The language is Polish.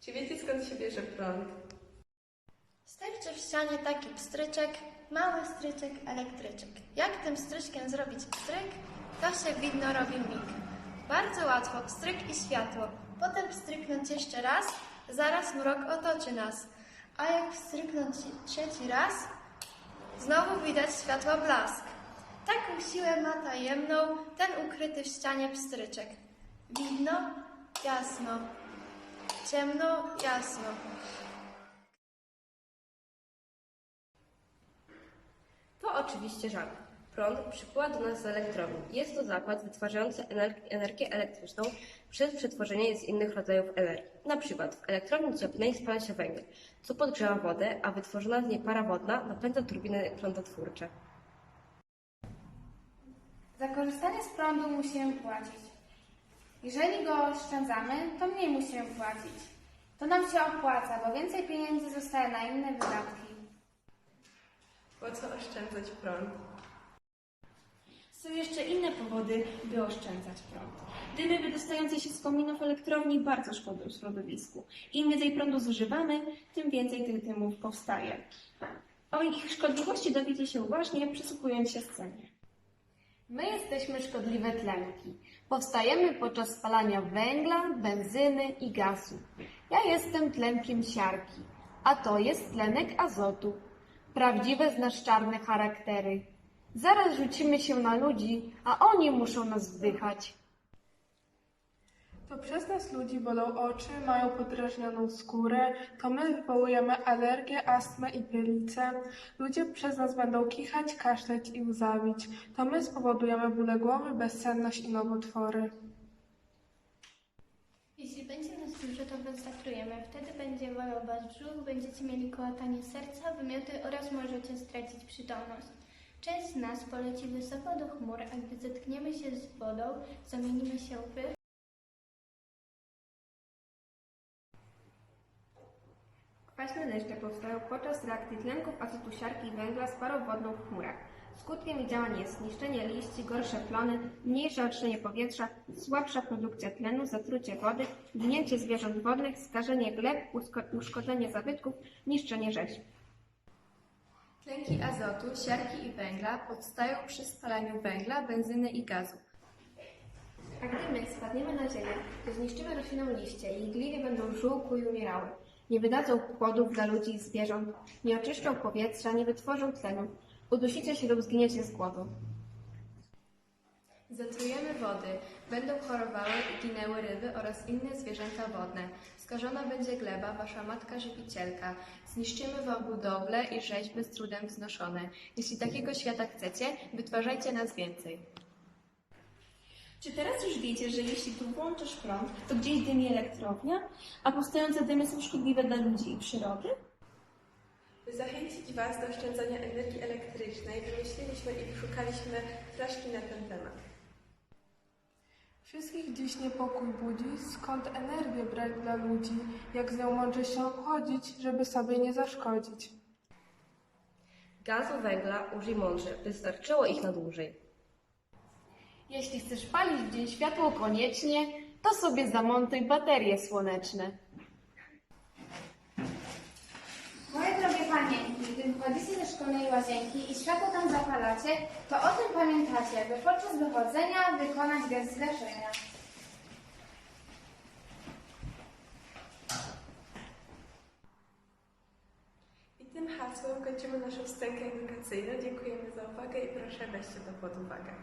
Czy wiecie skąd się bierze prąd? Sterczy w ścianie taki pstryczek, mały stryczek, elektryczek. Jak tym stryczkiem zrobić pstryk, to się widno robi mig. Bardzo łatwo, pstryk i światło. Potem pstryknąć jeszcze raz, zaraz mrok otoczy nas. A jak pstryknąć trzeci raz, znowu widać światła blask. Taką siłę ma tajemną ten ukryty w ścianie pstryczek. Widno, jasno. Ciemno, jasno. To oczywiście żart. Prąd przypływa do nas z elektrowni. Jest to zakład wytwarzający ener- energię elektryczną przez przetworzenie z innych rodzajów energii. Na przykład w elektrowni cieplnej spala się węgiel, co podgrzewa wodę, a wytworzona z niej para wodna napędza turbiny prądotwórcze. Za korzystanie z prądu musimy płacić. Jeżeli go oszczędzamy, to mniej musimy płacić. To nam się opłaca, bo więcej pieniędzy zostaje na inne wydatki. Po co oszczędzać prąd? Są jeszcze inne powody, by oszczędzać prąd. Dymy wydostające się z kominów elektrowni bardzo szkodzą środowisku. Im więcej prądu zużywamy, tym więcej tych dymów powstaje. O ich szkodliwości dowiecie się właśnie przysłuchując się scenie. My jesteśmy szkodliwe tlenki. Powstajemy podczas spalania węgla, benzyny i gazu. Ja jestem tlenkiem siarki, a to jest tlenek azotu. Prawdziwe znasz czarne charaktery. Zaraz rzucimy się na ludzi, a oni muszą nas wdychać. To przez nas ludzi bolą oczy, mają podrażnioną skórę, to my wywołujemy alergię, astmę i pielicę. Ludzie przez nas będą kichać, kaszleć i łzawić. To my spowodujemy bóle głowy, bezsenność i nowotwory. Jeśli będzie nas dużo, to was zatrujemy. Wtedy będzie bolał was brzuch, będziecie mieli kołatanie serca, wymioty oraz możecie stracić przytomność. Część z nas poleci wysoko do chmur, a gdy zetkniemy się z wodą, zamienimy się w Kwaśne deszcze powstają podczas reakcji tlenków azotu siarki i węgla z parą wodną w chmurach. Skutkiem ich działań jest niszczenie liści, gorsze plony, mniejsze oczyszczenie powietrza, słabsza produkcja tlenu, zatrucie wody, ginięcie zwierząt wodnych, skażenie gleb, uszkodzenie zabytków, niszczenie rzeźb. Tlenki azotu, siarki i węgla powstają przy spalaniu węgla, benzyny i gazu. A gdy my spadniemy na ziemię, to zniszczymy roślinom liście i gliwie będą żółkły i umierały. Nie wydadzą płodów dla ludzi i zwierząt, nie oczyszczą powietrza, nie wytworzą tlenu. Udusicie się lub zginiecie z głodu. Zatrujemy wody, będą chorowały i ginęły ryby oraz inne zwierzęta wodne. Skażona będzie gleba, wasza matka żywicielka. Zniszczymy wam budowle i rzeźby z trudem wznoszone. Jeśli takiego świata chcecie, wytwarzajcie nas więcej. Czy teraz już wiecie, że jeśli tu włączysz prąd, to gdzieś dymi elektrownia, a powstające dymy są szkodliwe dla ludzi i przyrody? By zachęcić Was do oszczędzania energii elektrycznej, wymyśliliśmy i wyszukaliśmy flaszki na ten temat. Wszystkich dziś niepokój budzi, skąd energię brać dla ludzi, jak z nią mądrze się obchodzić, żeby sobie nie zaszkodzić. Gazu, węgla użyj mądrze, by starczyło ich na dłużej. Jeśli chcesz palić w dzień światło koniecznie, to sobie zamontuj baterie słoneczne. Moje drogie panienki, gdy wychodzicie ze szkolnej łazienki i światło tam zapalacie, to o tym pamiętacie, by podczas wychodzenia wykonać gest zgaszenia. I tym hasłem kończymy naszą scenkę edukacyjną. Dziękujemy za uwagę i proszę weźcie to pod uwagę.